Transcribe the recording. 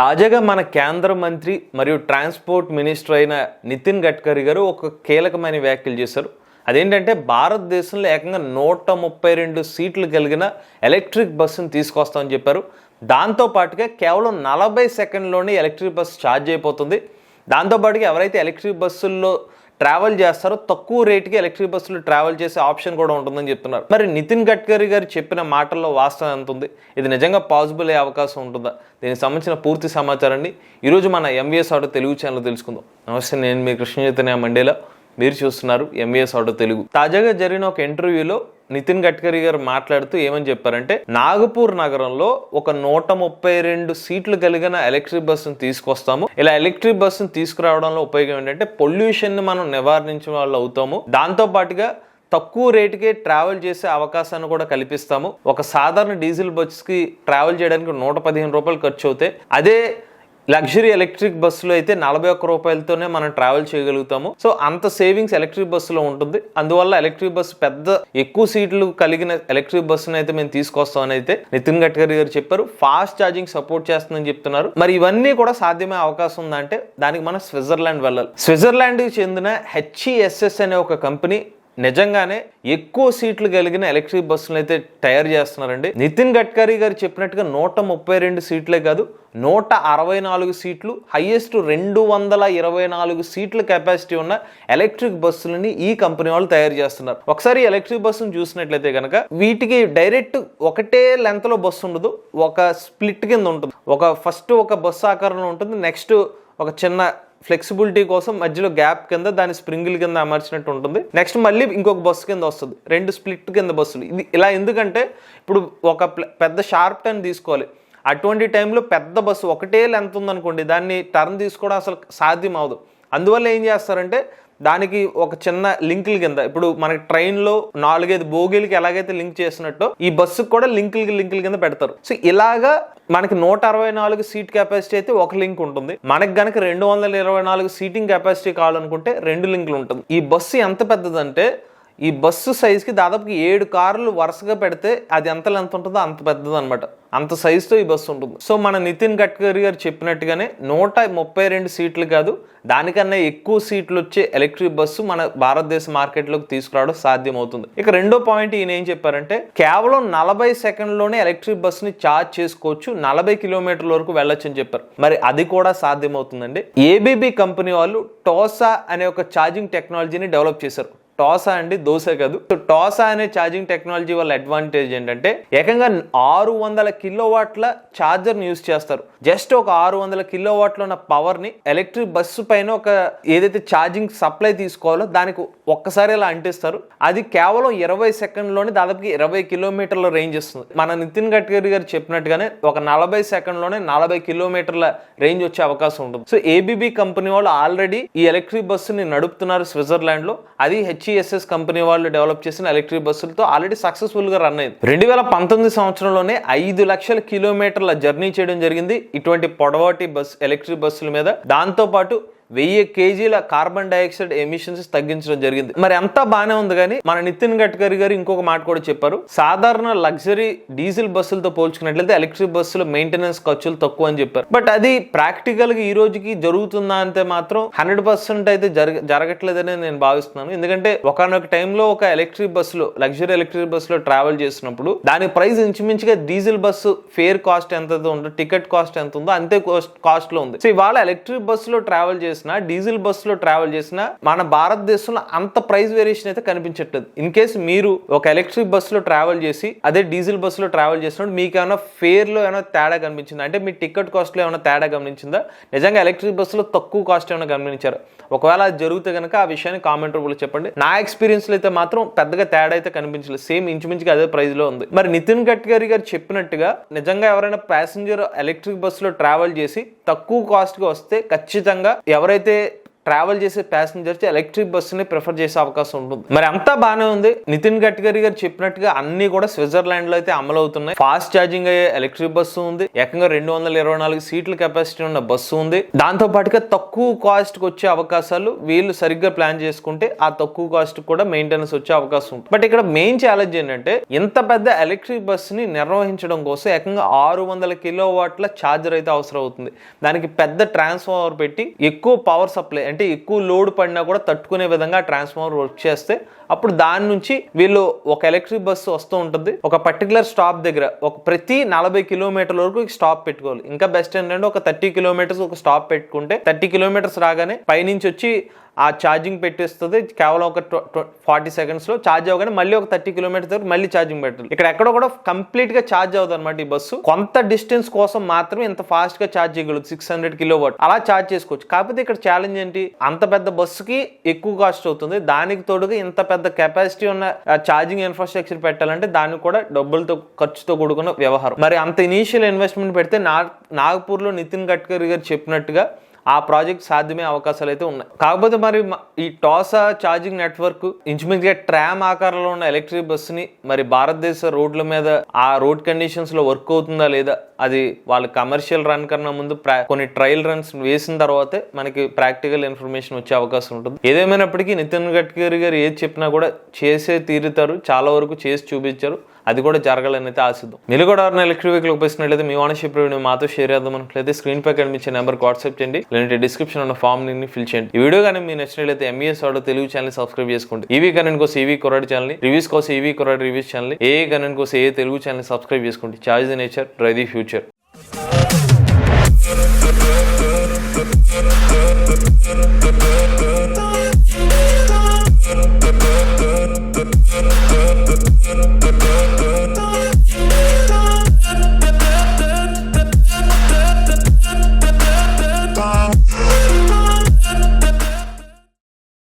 తాజాగా మన కేంద్ర మంత్రి మరియు ట్రాన్స్పోర్ట్ మినిస్టర్ అయిన నితిన్ గడ్కరీ గారు ఒక కీలకమైన వ్యాఖ్యలు చేశారు. అదేంటంటే భారతదేశంలో ఏకంగా నూట ముప్పై రెండు సీట్లు కలిగిన ఎలక్ట్రిక్ బస్సును తీసుకొస్తామని చెప్పారు. దాంతోపాటుగా కేవలం నలభై సెకండ్లోనే ఎలక్ట్రిక్ బస్సు ఛార్జ్ అయిపోతుంది. దాంతోపాటుగా ఎవరైతే ఎలక్ట్రిక్ బస్సుల్లో ట్రావెల్ చేస్తారో. తక్కువ రేటుకి ఎలక్ట్రిక్ బస్సులు ట్రావెల్ చేసే ఆప్షన్ కూడా ఉంటుందని చెప్తున్నారు. మరి నితిన్ గడ్కరీ గారు చెప్పిన మాటల్లో వాస్తవం ఎంత ఉంది? ఇది నిజంగా పాసిబుల్ అయ్యే అవకాశం ఉంటుందా? దీనికి సంబంధించిన పూర్తి సమాచారాన్ని ఈరోజు మన ఎంవిఎస్ ఆటో తెలుగు ఛానల్ తెలుసుకుందాం. నమస్తే నేను మీ కృష్ణ చైతన్య మండేలా. మీరు చూస్తున్నారు ఎంఏఎస్ ఆటో తెలుగు. తాజాగా జరిగిన ఒక ఇంటర్వ్యూలో నితిన్ గడ్కరీ గారు మాట్లాడుతూ ఏమని చెప్పారంటే నాగపూర్ నగరంలో ఒక నూట ముప్పై రెండు సీట్లు కలిగిన ఎలక్ట్రిక్ బస్సును తీసుకొస్తాము. ఇలా ఎలక్ట్రిక్ బస్సును తీసుకురావడంలో ఉపయోగం ఏంటంటే పొల్యూషన్ని మనం నివారించిన వాళ్ళు అవుతాము. దాంతో పాటుగా తక్కువ రేటుకే ట్రావెల్ చేసే అవకాశాన్ని కూడా కల్పిస్తాము. ఒక సాధారణ డీజిల్ బస్కి ట్రావెల్ చేయడానికి నూట పదిహేను రూపాయలు ఖర్చు అవుతాయి. అదే లగ్జరీ ఎలక్ట్రిక్ బస్సులో అయితే నలభై ఒక్క రూపాయలతోనే మనం ట్రావెల్ చేయగలుగుతాము. సో అంత సేవింగ్స్ ఎలక్ట్రిక్ బస్సులో ఉంటుంది. అందువల్ల ఎలక్ట్రిక్ బస్సు పెద్ద ఎక్కువ సీట్లు కలిగిన ఎలక్ట్రిక్ బస్సును అయితే మేము తీసుకొస్తామని అయితే నితిన్ గడ్కరీ గారు చెప్పారు. ఫాస్ట్ ఛార్జింగ్ సపోర్ట్ చేస్తుందని చెప్తున్నారు. మరి ఇవన్నీ కూడా సాధ్యమే అవకాశం ఉందంటే దానికి మనం స్విట్జర్లాండ్ వెళ్ళాలి. స్విట్జర్లాండ్కి చెందిన హెచ్ఈఎస్ఎస్ అనే ఒక కంపెనీ నిజంగానే ఎక్కువ సీట్లు కలిగిన ఎలక్ట్రిక్ బస్సులు అయితే తయారు చేస్తున్నారండి. నితిన్ గడ్కరీ గారు చెప్పినట్టుగా నూట ముప్పై రెండు సీట్లే కాదు నూట అరవై నాలుగు సీట్లు హైయెస్ట్ రెండు వందల ఇరవై నాలుగు సీట్ల కెపాసిటీ ఉన్న ఎలక్ట్రిక్ బస్సులని ఈ కంపెనీ వాళ్ళు తయారు చేస్తున్నారు. ఒకసారి ఎలక్ట్రిక్ బస్సును చూసినట్లయితే కనుక వీటికి డైరెక్ట్ ఒకటే లెంత్లో బస్సు ఉండదు ఒక స్ప్లిట్ కింద ఉంటుంది. ఒక ఫస్ట్ ఒక బస్సు ఆకారంలో ఉంటుంది నెక్స్ట్ ఒక చిన్న ఫ్లెక్సిబిలిటీ కోసం మధ్యలో గ్యాప్ కింద దాని స్ప్రింగిల్ కింద అమర్చినట్టు ఉంటుంది. నెక్స్ట్ మళ్ళీ ఇంకొక బస్సు కింద వస్తుంది. రెండు స్ప్లిట్ కింద బస్సులు. ఇది ఇలా ఎందుకంటే ఇప్పుడు ఒక పెద్ద షార్ప్ టర్న్ తీసుకోవాలి. అటువంటి టైంలో పెద్ద బస్సు ఒకటే లెంత్ ఉందనుకోండి దాన్ని టర్న్ తీసుకోవడం అసలు సాధ్యం అవదు అందువల్ల ఏం చేస్తారంటే దానికి ఒక చిన్న లింకుల కింద ఇప్పుడు మనకి ట్రైన్లో నాలుగైదు బోగీలకి ఎలాగైతే లింక్ చేసినట్టు ఈ బస్సుకు కూడా లింకులకి లింకుల కింద పెడతారు. సో ఇలాగా మనకి నూట అరవై నాలుగు సీట్ కెపాసిటీ అయితే ఒక లింక్ ఉంటుంది. మనకి గనక రెండు వందల ఇరవై నాలుగు సీటింగ్ కెపాసిటీ కావాలనుకుంటే రెండు లింకులు ఉంటుంది. ఈ బస్సు ఎంత పెద్దదంటే ఈ బస్సు సైజ్కి దాదాపు ఏడు కార్లు వరుసగా పెడితే అది ఎంత లెంత్ ఉంటుందో అంత పెద్దది అనమాట అంత సైజుతో ఈ బస్సు ఉంటుంది. సో మన నితిన్ గడ్కరీ గారు చెప్పినట్టుగానే నూట ముప్పై రెండు సీట్లు కాదు దానికన్నా ఎక్కువ సీట్లు వచ్చే ఎలక్ట్రిక్ బస్సు మన భారతదేశ మార్కెట్లోకి తీసుకురావడం సాధ్యమవుతుంది. ఇక రెండో పాయింట్ ఈయన ఏం చెప్పారంటే కేవలం నలభై సెకండ్లోనే ఎలక్ట్రిక్ బస్సుని ఛార్జ్ చేసుకోవచ్చు నలభై కిలోమీటర్ల వరకు వెళ్ళొచ్చు అని చెప్పారు. మరి అది కూడా సాధ్యమవుతుందండి. ఏబీబీ కంపెనీ వాళ్ళు టోసా అనే ఒక ఛార్జింగ్ టెక్నాలజీని డెవలప్ చేశారు. టాసా అండి దోశ కాదు. సో టాసా అనే ఛార్జింగ్ టెక్నాలజీ వల్ల అడ్వాంటేజ్ ఏంటంటే ఏకంగా ఆరు వందల కిలో వాట్ల ఛార్జర్ని యూస్ చేస్తారు. జస్ట్ ఒక ఆరు వందల కిలో వాట్ల ఉన్న పవర్ని ఎలక్ట్రిక్ బస్సు పైన ఒక ఏదైతే ఛార్జింగ్ సప్లై తీసుకోవాలో దానికి ఒక్కసారి ఇలా అంటిస్తారు. అది కేవలం ఇరవై సెకండ్లోనే దాదాపు ఇరవై కిలోమీటర్ల రేంజ్ ఇస్తుంది మన నితిన్ గడ్కరీ గారు చెప్పినట్టుగానే ఒక నలభై సెకండ్లోనే నలభై కిలోమీటర్ల రేంజ్ వచ్చే అవకాశం ఉంటుంది. సో ఏబీబీ కంపెనీ వాళ్ళు ఆల్రెడీ ఈ ఎలక్ట్రిక్ బస్సుని నడుపుతున్నారు స్విట్జర్లాండ్లో అది హెచ్ఈఎస్ఎస్ కంపెనీ వాళ్ళు డెవలప్ చేసిన ఎలక్ట్రిక్ బస్సులతో ఆల్రెడీ సక్సెస్ఫుల్గా రన్ అయింది. రెండు వేల పంతొమ్మిది సంవత్సరంలోనే ఐదు లక్షల కిలోమీటర్ల జర్నీ చేయడం జరిగింది. ఇటువంటి పొడవాటి బస్ ఎలక్ట్రిక్ బస్సుల మీద దాంతో పాటు వెయ్యి కేజీల కార్బన్ డైఆక్సైడ్ ఎమిషన్స్ తగ్గించడం జరిగింది. మరి అంతా బాగానే ఉంది కానీ మన నితిన్ గడ్కరీ గారు ఇంకొక మాట కూడా చెప్పారు. సాధారణ లగ్జరీ డీజిల్ బస్సులతో పోల్చుకున్నట్లయితే ఎలక్ట్రిక్ బస్సులు మెయింటెనెన్స్ ఖర్చులు తక్కువ అని చెప్పారు. బట్ అది ప్రాక్టికల్గా ఈ రోజుకి జరుగుతుందా అంటే మాత్రం హండ్రెడ్ పర్సెంట్ అయితే జరగ జరగట్లేదని నేను భావిస్తున్నాను. ఎందుకంటే ఒకనొక టైంలో ఒక ఎలక్ట్రిక్ బస్సులో లగ్జరీ ఎలక్ట్రిక్ బస్సులో ట్రావెల్ చేసినప్పుడు దాని ప్రైస్ ఇంచుమించుగా డీజిల్ బస్సు ఫేర్ కాస్ట్ ఎంత ఉందో టికెట్ కాస్ట్ ఎంత ఉందో అంతే కాస్ట్లో ఉంది. సో ఇవాళ ఎలక్ట్రిక్ బస్సులో ట్రావెల్ చేసి చేసినా డీజిల్ బస్సులో ట్రావెల్ చేసినా మన భారతదేశంలో అంత ప్రైస్ వేరియేషన్ అయితే కనిపించట్లేదు. ఇన్ కేస్ మీరు ఒక ఎలక్ట్రిక్ బస్సులో ట్రావెల్ చేసి అదే డీజిల్ బస్సులో ట్రావెల్ చేసినప్పుడు మీకు ఏమైనా ఫేర్లో ఏమైనా తేడా కనిపించిందా? అంటే మీ టికెట్ కాస్ట్లో ఏమైనా తేడా గమనించిందా? నిజంగా ఎలక్ట్రిక్ బస్సులో తక్కువ కాస్ట్ ఏమైనా గమనించారు? ఒకవేళ అది జరిగితే కనుక ఆ విషయాన్ని కామెంట్ రూపంలో చెప్పండి. నా ఎక్స్పీరియన్స్లో అయితే మాత్రం పెద్దగా తేడా అయితే కనిపించలేదు. సేమ్ ఇంచుమించుగా అదే ప్రైస్లో ఉంది. మరి నితిన్ గడ్కరీ గారు చెప్పినట్టుగా నిజంగా ఎవరైనా ప్యాసింజర్ ఎలక్ట్రిక్ బస్సులో ట్రావెల్ చేసి తక్కువ కాస్ట్గా వస్తే ఖచ్చితంగా ఎవరైతే ట్రావెల్ చేసే ప్యాసింజర్స్ ఎలక్ట్రిక్ బస్సుని ప్రిఫర్ చేసే అవకాశం ఉంటుంది. మరి అంతా బాగానే ఉంది. నితిన్ గడ్కరీ గారు చెప్పినట్టుగా అన్ని కూడా స్విట్జర్లాండ్లో అయితే అమలు అవుతున్నాయి ఫాస్ట్ ఛార్జింగ్ అయ్యే ఎలక్ట్రిక్ బస్సు ఉంది. ఏకంగా రెండు వందల ఇరవై నాలుగు సీట్ల కెపాసిటీ ఉన్న బస్సు ఉంది. దాంతో పాటుగా తక్కువ కాస్ట్కి వచ్చే అవకాశాలు వీళ్ళు సరిగ్గా ప్లాన్ చేసుకుంటే ఆ తక్కువ కాస్ట్ కూడా మెయింటెనెన్స్ వచ్చే అవకాశం ఉంది బట్ ఇక్కడ మెయిన్ ఛాలెంజ్ ఏంటంటే ఇంత పెద్ద ఎలక్ట్రిక్ బస్సుని నిర్వహించడం కోసం ఏకంగా ఆరు వందల కిలో వాట్ల ఛార్జర్ అయితే అవసరం అవుతుంది దానికి పెద్ద ట్రాన్స్ఫార్మర్ పెట్టి ఎక్కువ పవర్ సప్లై అంటే ఎక్కువ లోడ్ పడినా కూడా తట్టుకునే విధంగా ట్రాన్స్ఫార్మర్ వర్క్ చేస్తే అప్పుడు దాని నుంచి వీళ్ళు ఒక ఎలక్ట్రిక్ బస్సు వస్తూ ఉంటుంది. ఒక పర్టికులర్ స్టాప్ దగ్గర ఒక ప్రతి నలభై కిలోమీటర్ల వరకు స్టాప్ పెట్టుకోవాలి. ఇంకా బెస్ట్ ఏంటంటే ఒక థర్టీ కిలోమీటర్స్ ఒక స్టాప్ పెట్టుకుంటే థర్టీ కిలోమీటర్స్ రాగానే పైనుంచి వచ్చి ఆ ఛార్జింగ్ పెట్టేస్తుంది. కేవలం ఒక ఫార్టీ సెకండ్స్లో ఛార్జ్ అవ్వగానే మళ్ళీ ఒక థర్టీ కిలోమీటర్స్ వరకు మళ్ళీ ఛార్జింగ్ పెట్టాలి. ఇక్కడ ఎక్కడ కూడా కంప్లీట్గా ఛార్జ్ అవుతుంది అనమాట ఈ బస్సు. కొంత డిస్టెన్స్ కోసం మాత్రమే ఇంత ఫాస్ట్గా ఛార్జ్ చేయగలదు సిక్స్ హండ్రెడ్ కిలో వాట్ అలా ఛార్జ్ చేసుకోవచ్చు. కాకపోతే ఇక్కడ ఛాలెంజ్ ఏంటి? అంత పెద్ద బస్సుకి ఎక్కువ కాస్ట్ అవుతుంది. దానికి తోడుగా ఇంత పెద్ద కెపాసిటీ ఉన్న ఛార్జింగ్ ఇన్ఫ్రాస్ట్రక్చర్ పెట్టాలంటే దాన్ని కూడా డబ్బులతో ఖర్చుతో కూడుకున్న వ్యవహారం. మరి అంత ఇనీషియల్ ఇన్వెస్ట్మెంట్ పెడితే నా నాగపూర్లో నితిన్ గడ్కరీ గారు చెప్పినట్టుగా ఆ ప్రాజెక్ట్ సాధ్యమే అవకాశాలు అయితే ఉన్నాయి. కాకపోతే మరి మ- ఈ టాసా ఛార్జింగ్ నెట్వర్క్ ఇంచుమించుగా ట్రామ్ ఆకారంలో ఉన్న ఎలక్ట్రిక్ బస్సుని మరి భారతదేశ రోడ్ల మీద ఆ రోడ్ కండిషన్స్లో వర్క్ అవుతుందా లేదా అది వాళ్ళ కమర్షియల్ రన్ కన్నా ముందు కొన్ని ట్రయల్ రన్స్ వేసిన తర్వాతే మనకి ప్రాక్టికల్ ఇన్ఫర్మేషన్ వచ్చే అవకాశం ఉంటుంది. ఏదేమైనప్పటికీ నితిన్ గడ్కరీ గారు ఏది చెప్పినా కూడా చేసే తీరుతారు చాలా వరకు చేసి చూపించారు. అది కూడా జరగాలని అయితే ఆశిద్దాం. మీరు కూడా ఎవరైనా ఎలక్ట్రిక్ వెహికల్ ఉపయోగిస్తున్నట్లయితే మీ ఓనర్షిప్ రివ్యూ మాతో షేర్ చేద్దాం అనుకున్నట్లయితే స్క్రీన్ పై కనిపించే నెంబర్ వాట్సాప్ చేయండి. లేదంటే డిస్క్రిప్షన్ ఉన్న ఫామ్ని ఫిల్ చేయండి. ఈ వీడియో కానీ మీ నచ్చినట్లయితే ఎంఈఎస్ ఆడో తెలుగు ఛానల్ సబ్స్క్రైబ్ చేసుకోండి. ఈవీ కరెంట్ కోసం ఈవీ కొరాడు ఛానల్ రివ్యూస్ కోసం ఈవీ కొరాడు రివ్యూస్ ఛానల్ ఏ కరెంట్ కోసం ఏ తెలుగు ఛానల్ సబ్స్క్రైబ్ చేసుకోండి. Charge the nature drive the future